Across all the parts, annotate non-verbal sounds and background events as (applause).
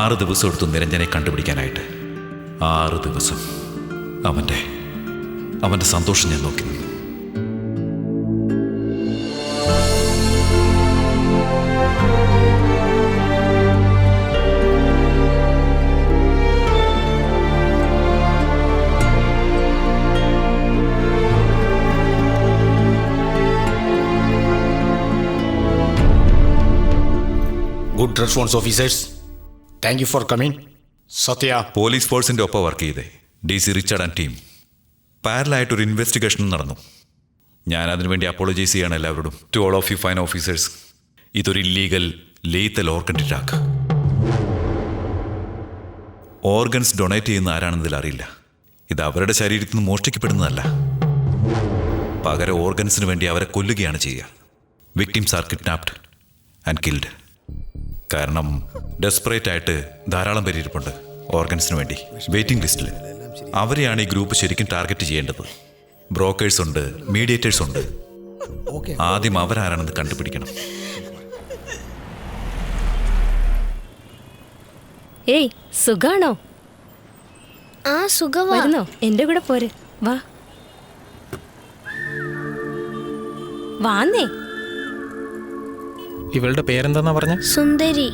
ആറ് ദിവസം എടുത്തു നിരഞ്ജനെ കണ്ടുപിടിക്കാനായിട്ട്. ആറ് ദിവസം. അവന്റെ അവന്റെ സന്തോഷം ഞാൻ നോക്കി നിന്നു. Good response officers thank you for coming Satya police ഫോഴ്സിന്റെ ഒപ്പം വർക്ക് ചെയ്തേ. D C Richard and team പാരലായിട്ടൊരു investigation നടന്നു. ഞാൻ അതിനുവേണ്ടി അപ്പോളജൈസ് ചെയ്യാണ് എല്ലാവരോടും. To all of you fine officers ഇതൊരു illegal lethal organ attack organs donate ചെയ്യുന്ന ആരാണെന്നതിൽ അറിയില്ല. ഇത് അവരുടെ ശരീരത്തിൽ നിന്ന് മോഷ്ടിക്കപ്പെടുന്നതല്ല. പകരം ഓർഗൻസിന് വേണ്ടി അവരെ കൊല്ലുകയാണ് ചെയ്യുക. Victims are kidnapped and killed കാരണം ഡെസ്പറേറ്റ് ആയിട്ട് ധാരാളം പേര് ഇരിപ്പുണ്ട് ഓർഗൻസിന് വേണ്ടി. വെയിറ്റിംഗ് ലിസ്റ്റിൽ അവരെയാണ് ഈ ഗ്രൂപ്പ് ശരിക്കും ടാർഗറ്റ് ചെയ്യേണ്ടത്. ബ്രോക്കേഴ്സ് ഉണ്ട് മീഡിയേറ്റേഴ്സ് ഉണ്ട്. ആദ്യം അവരാരാണെന്ന് കണ്ടുപിടിക്കണം. ഏയ് സുഖാണോ? ആ സുഖമായിരുന്നോ വരുന്നോ? എന്റെ കൂടെ പോര്. വാ. വാന്നേ. ഇവളുടെ പേരെന്താന്നാ പറഞ്ഞ? സുന്ദരി.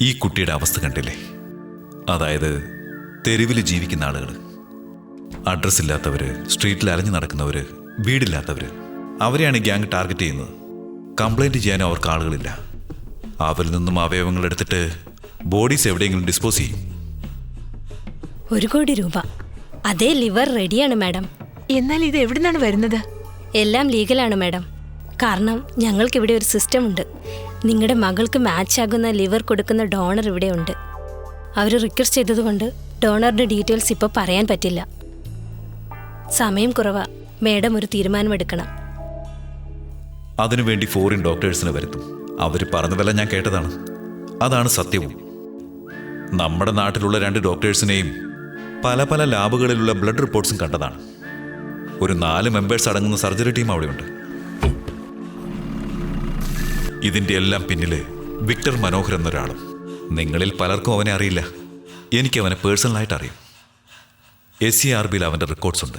ഈ കുട്ടിയുടെ അവസ്ഥ കണ്ടില്ലേ? അതായത് തെരുവിൽ ജീവിക്കുന്ന ആളുകൾ അഡ്രസ് ഇല്ലാത്തവര് സ്ട്രീറ്റിൽ അലഞ്ഞു നടക്കുന്നവര് വീടില്ലാത്തവര് അവരെയാണ് ഈ ഗ്യാങ് ടാർഗറ്റ് ചെയ്യുന്നത്. കംപ്ലൈന്റ് ചെയ്യാൻ അവർക്ക് ആളുകളില്ല. അവരിൽ നിന്നും അവയവങ്ങൾ എടുത്തിട്ട് ബോഡീസ് എവിടെയെങ്കിലും ഡിസ്പോസ് ചെയ്യും. ഒരു കോടി രൂപ. അതേ ലിവർ റെഡിയാണ് മാഡം എന്നാൽ ഇത് എവിടുന്നാണ് വരുന്നത്? എല്ലാം ലീഗലാണ് മാഡം. കാരണം ഞങ്ങൾക്കിവിടെ ഒരു സിസ്റ്റം ഉണ്ട് നിങ്ങളുടെ മകൾക്ക് മാച്ചാകുന്ന ലിവർ കൊടുക്കുന്ന ഡോണർ ഇവിടെ ഉണ്ട് അവർ റിക്വസ്റ്റ് ചെയ്തതുകൊണ്ട് ഡോണറുടെ ഡീറ്റെയിൽസ് ഇപ്പോൾ പറയാൻ പറ്റില്ല. സമയം കുറവാ. മാഡം ഒരു തീരുമാനമെടുക്കണം. അതിനുവേണ്ടി ഫോറിൻ ഡോക്ടേഴ്സിനെ വരുത്തും. അവർ പറഞ്ഞതെല്ലാം ഞാൻ കേട്ടതാണ്. അതാണ് സത്യവും. നമ്മുടെ നാട്ടിലുള്ള രണ്ട് ഡോക്ടേഴ്സിനെയും പല പല ലാബുകളിലുള്ള ബ്ലഡ് റിപ്പോർട്ട്സും കണ്ടതാണ്. ഒരു നാല് മെമ്പേഴ്സ് അടങ്ങുന്ന സർജറി ടീം അവിടെയുണ്ട്. ഇതിന്റെ എല്ലാം പിന്നിൽ വിക്ടർ മനോഹർ എന്നൊരാളും. നിങ്ങളിൽ പലർക്കും അവനെ അറിയില്ല. എനിക്ക് അവനെ പേഴ്സണലായിട്ട് അറിയാം. എസ് സി ആർ ബിയിൽ അവന്റെ റെക്കോർഡ്സ് ഉണ്ട്.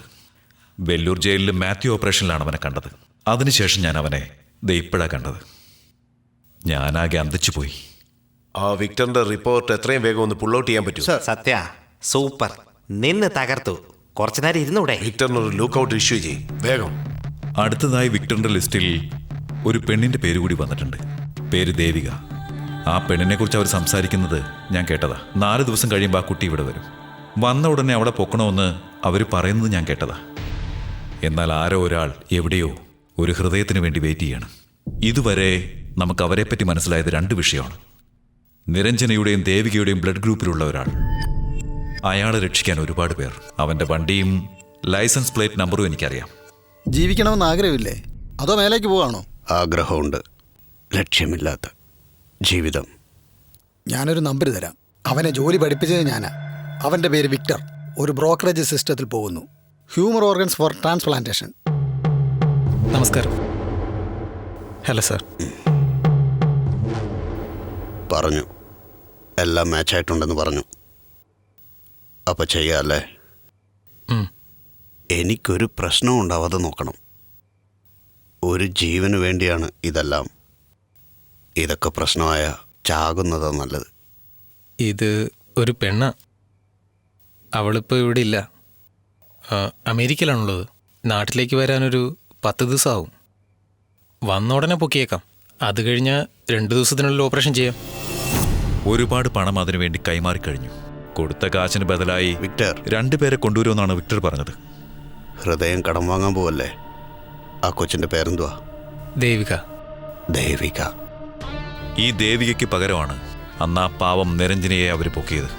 വെല്ലൂർ ജയിലിൽ മാത്യു ഓപ്പറേഷനിലാണ് അവനെ കണ്ടത്. അതിനുശേഷം ഞാൻ അവനെ ദേ ഇപ്പോഴാണ് കണ്ടത്. ഞാനാകെ അന്തിച്ചു പോയി. ആ വിക്ടറിന്റെ റിപ്പോർട്ട് എത്രയും വേഗം ഒന്ന് പുള്ളൗട്ട് ചെയ്യാൻ പറ്റും സത്യ സൂപ്പർ. നിന്ന് തകർത്തു. കുറച്ചു നേരം ഇരുന്നൂടെ. വിക്ടറിന് ഒരു ലുക്ക് ഔട്ട് ഇഷ്യൂ ചെയ്യും. വേഗം. അടുത്തതായി വിക്ടറിന്റെ ലിസ്റ്റിൽ ഒരു പെണ്ണിന്റെ പേര് കൂടി വന്നിട്ടുണ്ട്. പേര് ദേവിക. ആ പെണ്ണിനെ കുറിച്ച് അവർ സംസാരിക്കുന്നത് ഞാൻ കേട്ടതാ. നാല് ദിവസം കഴിയുമ്പോൾ ആ കുട്ടി ഇവിടെ വരും. വന്ന ഉടനെ അവിടെ പൊക്കണമെന്ന് അവർ പറയുന്നത് ഞാൻ കേട്ടതാ. എന്നാൽ ആരോ ഒരാൾ എവിടെയോ ഒരു ഹൃദയത്തിന് വേണ്ടി വെയിറ്റ് ചെയ്യണം. ഇതുവരെ നമുക്ക് അവരെപ്പറ്റി മനസ്സിലായത് രണ്ട് വിഷയമാണ്. നിരഞ്ജനയുടെയും ദേവികയുടെയും ബ്ലഡ് ഗ്രൂപ്പിലുള്ള ഒരാൾ. അയാളെ രക്ഷിക്കാൻ ഒരുപാട് പേർ. അവന്റെ വണ്ടിയും ലൈസൻസ് പ്ലേറ്റ് നമ്പറും എനിക്കറിയാം. ജീവിക്കണമെന്ന് ആഗ്രഹമില്ലേ? അതോ മേലേക്ക് പോവാണോ ആഗ്രഹമുണ്ട്. ലക്ഷ്യമില്ലാത്ത ജീവിതം. ഞാനൊരു നമ്പർ തരാം. അവനെ ജോലി പഠിപ്പിച്ചത് ഞാനാ. അവന്റെ പേര് വിക്ടർ. ഒരു ബ്രോക്കറേജ് സിസ്റ്റത്തിൽ പോകുന്നു. Human organs for transplantation. നമസ്കാരം. Hello sir. പറഞ്ഞു. എല്ലാം മാച്ചായിട്ടുണ്ടെന്ന് പറഞ്ഞു. അപ്പൊ ചെയ്യാല്ലേ? ഉം. എനിക്കൊരു പ്രശ്നവും ഉണ്ടാവാതെ നോക്കണം. ഒരു ജീവന് വേണ്ടിയാണ് ഇതെല്ലാം. ഇതൊക്കെ പ്രശ്നമായ ചാകുന്നതാ നല്ലത്. ഇത് ഒരു പെണ്ണ. അവളിപ്പോൾ ഇവിടെ ഇല്ല. ആ, അമേരിക്കയിലാണുള്ളത്. നാട്ടിലേക്ക് വരാനൊരു പത്ത് ദിവസമാവും വന്ന ഉടനെ പൊക്കിയേക്കാം. അത് കഴിഞ്ഞ് രണ്ട് ദിവസത്തിനുള്ളിൽ ഓപ്പറേഷൻ ചെയ്യാം. ഒരുപാട് പണം അതിനുവേണ്ടി കൈമാറി കഴിഞ്ഞു കൊടുത്ത കാശിന് ബദലായി വിക്ടർ. രണ്ടുപേരെ കൊണ്ടുവരുമെന്നാണ് വിക്ടർ പറഞ്ഞത്. ഹൃദയം കടം വാങ്ങാൻ പോവല്ലേ? ആ കൊച്ചിന്റെ പേരെന്തുവാ? ദേവിക. ദേവിക. ഈ ദേവികയ്ക്ക് പകരമാണ് അന്നാ ആ പാവം നിരഞ്ജനയെ അവർ പൊക്കിയത്.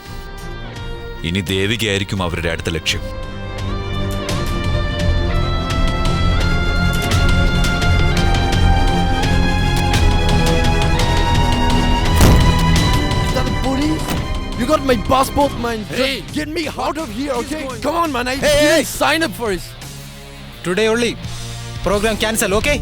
ഇനി ദേവികയായിരിക്കും അവരുടെ അടുത്ത ലക്ഷ്യം. My passport, man. Hey, Just get me out of here, okay? Come on, man. I hey, didn't sign up for this. Today only programme cancel okay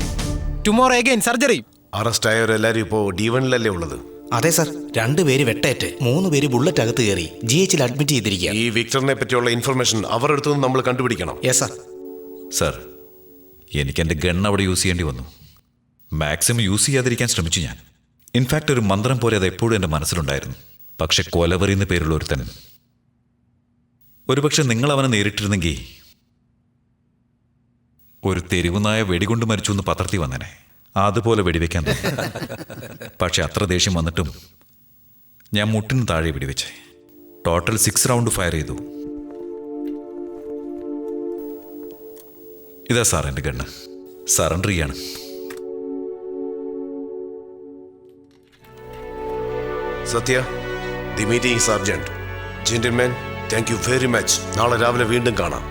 tomorrow again surgery arrest ആയവരെല്ലാരും ഇപ്പോ ഡി വണിലല്ലേ ഉള്ളത്? അതെ sir രണ്ടുപേര് വെട്ടേറ്റ്. മൂന്ന് പേര് bullet അകത്ത് കയറി. G എച്ചിൽ അഡ്മിറ്റ് ചെയ്തിരിക്കുക ഈ വിക്ടറിനെ പറ്റിയുള്ള ഇൻഫർമേഷൻ അവരുടെ അടുത്ത് നിന്ന് നമ്മൾ കണ്ടുപിടിക്കണം. യെസ് സർ സർ എനിക്ക് എന്റെ ഗൺ അവിടെ യൂസ് ചെയ്യേണ്ടി വന്നു. മാക്സിമം യൂസ് ചെയ്യാതിരിക്കാൻ ശ്രമിച്ചു ഞാൻ. ഇൻഫാക്റ്റ് ഒരു മന്ത്രം പോലെ അത് എപ്പോഴും എന്റെ മനസ്സിലുണ്ടായിരുന്നു. പക്ഷെ കൊലവറി എന്ന് പേരുള്ള ഒരുത്തൻ. ഒരുപക്ഷെ നിങ്ങൾ അവനെ നേരിട്ടിരുന്നെങ്കിൽ ഒരു തെരുവുനായ വെടികൊണ്ട് മരിച്ചു എന്ന് പത്രത്തിൽ വന്നനെ. അതുപോലെ വെടിവെക്കാൻ. പക്ഷെ അത്ര ദേഷ്യം വന്നിട്ടും ഞാൻ മുട്ടിന് താഴെ വെടിവെച്ചേ. ടോട്ടൽ സിക്സ് റൗണ്ട് ഫയർ ചെയ്തു. ഇതാ സാർ എന്റെ ഗണ്ണ്. സറണ്ടർ ചെയ്യാണ്. Satya? The meeting is urgent gentleman thank you very much നാളെ രാവിലെ വീണ്ടും കാണാം.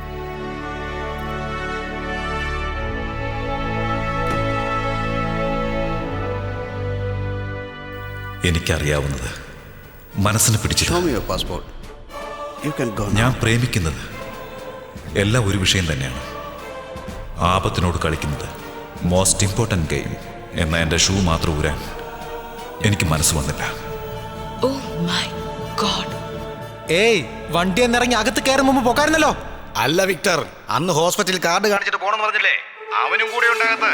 എനിക്കറിയാവുന്നത്. മനസ്സിന് പിടിച്ചു മി പാസ്പോർട്ട് ഞാൻ പ്രേമിക്കുന്നത് എല്ലാം ഒരു വിഷയം തന്നെയാണ്. ആപത്തിനോട് കളിക്കുന്നത് മോസ്റ്റ് ഇമ്പോർട്ടന്റ് ഗെയിം എന്ന എന്റെ ഷൂ മാത്രം ഊരാൻ എനിക്ക് മനസ്സ് വന്നില്ല. ഓ മൈ ഗോഡ് ഏയ് വണ്ടി എന്നിറങ്ങി അകത്ത് കയറും മുമ്പ് പോക്കായിരുന്നല്ലോ. അല്ല വിക്ടർ. അന്ന് ഹോസ്പിറ്റലിൽ കാർഡ് കാണിച്ചിട്ട് പോണെന്ന് പറഞ്ഞില്ലേ? അവനും കൂടെ ഉണ്ടാകത്ത്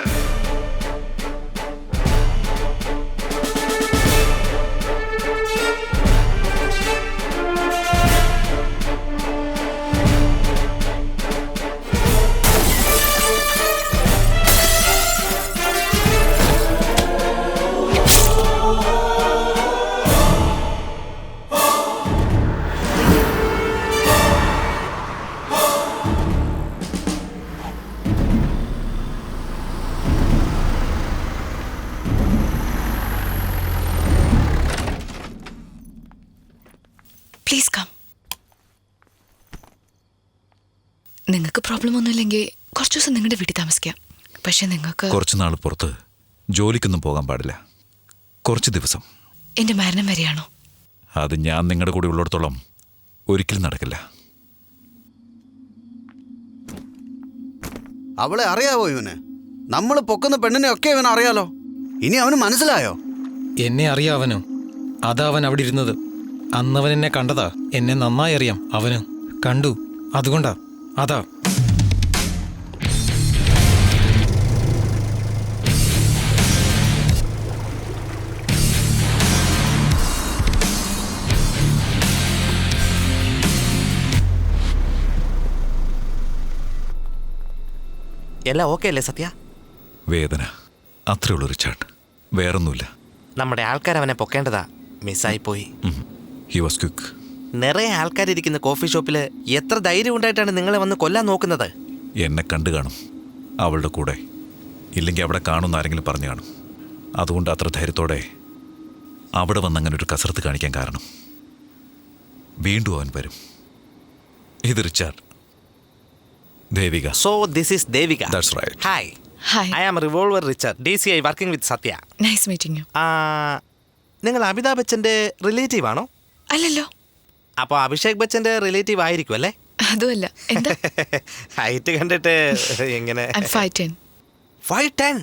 പ്ലീസ് കം നിങ്ങൾക്ക് പ്രോബ്ലം ഒന്നുമില്ലെങ്കിൽ കുറച്ച് ദിവസം നിങ്ങളുടെ വീട്ടിൽ താമസിക്കാം. പക്ഷെ നിങ്ങൾക്ക് കുറച്ച് നാൾ പുറത്ത് ജോലിക്കൊന്നും പോകാൻ പാടില്ല. കുറച്ച് ദിവസം. എന്റെ മരണം വരെയാണോ? അത് ഞാൻ നിങ്ങളുടെ കൂടെ ഉള്ളിടത്തോളം ഒരിക്കലും നടക്കില്ല. അവളെ അറിയാവോ ഇവന്? നമ്മൾ പൊക്കുന്ന പെണ്ണിനെ ഒക്കെ ഇവൻ അറിയാലോ. ഇനി അവന് മനസ്സിലായോ? എന്നെ അറിയാവനോ. അവനു അതാ അവൻ അവിടെ ഇരുന്നത്. അന്നവൻ എന്നെ കണ്ടതാ. എന്നെ നന്നായി അറിയാം അവന്. കണ്ടു. അതുകൊണ്ടാ. അതാ. എല്ലാം ഓക്കെ അല്ലേ സത്യ? വേദന. അത്രേ ഉള്ളൂ റിച്ചാർഡ്. വേറൊന്നുമില്ല. നമ്മുടെ ആൾക്കാർ അവനെ പൊക്കേണ്ടതാ മിസ്സായിപ്പോയി ഹി വാസ് ക്വിക്ക് നിറയെ ആൾക്കാരിരിക്കുന്ന കോഫി ഷോപ്പിൽ എത്ര ധൈര്യം ഉണ്ടായിട്ടാണ് നിങ്ങളെ വന്ന് കൊല്ലാൻ നോക്കുന്നത്? എന്നെ കണ്ടു കാണും. അവളുടെ കൂടെ. ഇല്ലെങ്കിൽ അവിടെ കാണുന്ന ആരെങ്കിലും പറഞ്ഞു കാണും. അതുകൊണ്ട് അത്ര ധൈര്യത്തോടെ അവിടെ വന്ന് അങ്ങനെ ഒരു കസരത്ത് കാണിക്കാൻ കാരണം. വീണ്ടും അവൻ വരും. ഇത് Richard. Devika. So this is Devika. That's right hi hi I am revolver Richard D C I working with Satya nice meeting നിങ്ങൾ അമിതാഭ് ബച്ചന്റെ റിലേറ്റീവ് ആണോ? അല്ലല്ലോ. അപ്പൊ അഭിഷേക് ബച്ചന്റെ റിലേറ്റീവ് ആയിരിക്കും അല്ലേ? അതുമല്ല. എന്താ? (laughs) ഹൈറ്റ് കണ്ടിട്ട് എങ്ങനെ ഫൈവ് ടെൻ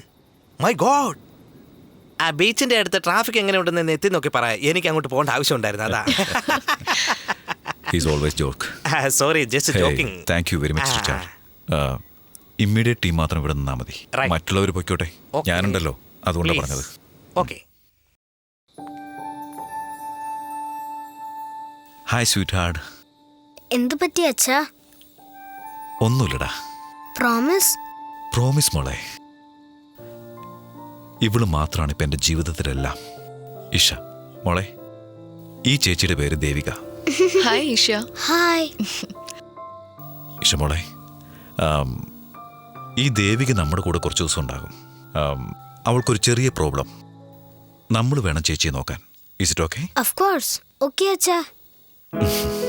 മൈ ഗോഡ് ആ ബീച്ചിന്റെ അടുത്ത് ട്രാഫിക് എങ്ങനെ ഉണ്ടെന്ന് എത്തി നോക്കി പറ. എനിക്ക് അങ്ങോട്ട് പോകേണ്ട ആവശ്യമുണ്ടായിരുന്നു അതാ. He's always joke sorry just joking thank you very much Richard immediate team മാത്രം ഇവിടെ നിന്നാൽ മതി. Right. മറ്റുള്ളവർ പൊയ്ക്കോട്ടെ. Okay. ഞാനുണ്ടല്ലോ. അതുകൊണ്ടാണ് പറഞ്ഞത്. ഓക്കെ ഹായ് സ്വീറ്റ് ഹാർഡ് എന്തു പറ്റി അച്ഛാ? ഒന്നുമില്ലടാ. പ്രോമിസ് പ്രോമിസ് മോളെ. ഇവൾ മാത്രമാണ് ഇപ്പം എന്റെ ജീവിതത്തിലെല്ലാം. ഇഷ മോളെ ഈ ചേച്ചിയുടെ പേര് ദേവിക. ഹായ് ഈഷ ഹായ് ഇഷ മോളെ ആം, ഈ ദേവിക നമ്മുടെ കൂടെ കുറച്ച് ദിവസം ഉണ്ടാകും. ആം, അവൾക്കൊരു ചെറിയ പ്രോബ്ലം. നമ്മൾ വേണം ചേച്ചിയെ നോക്കാൻ. Is it okay of course okay അച്ഛാ. Thank (laughs) you.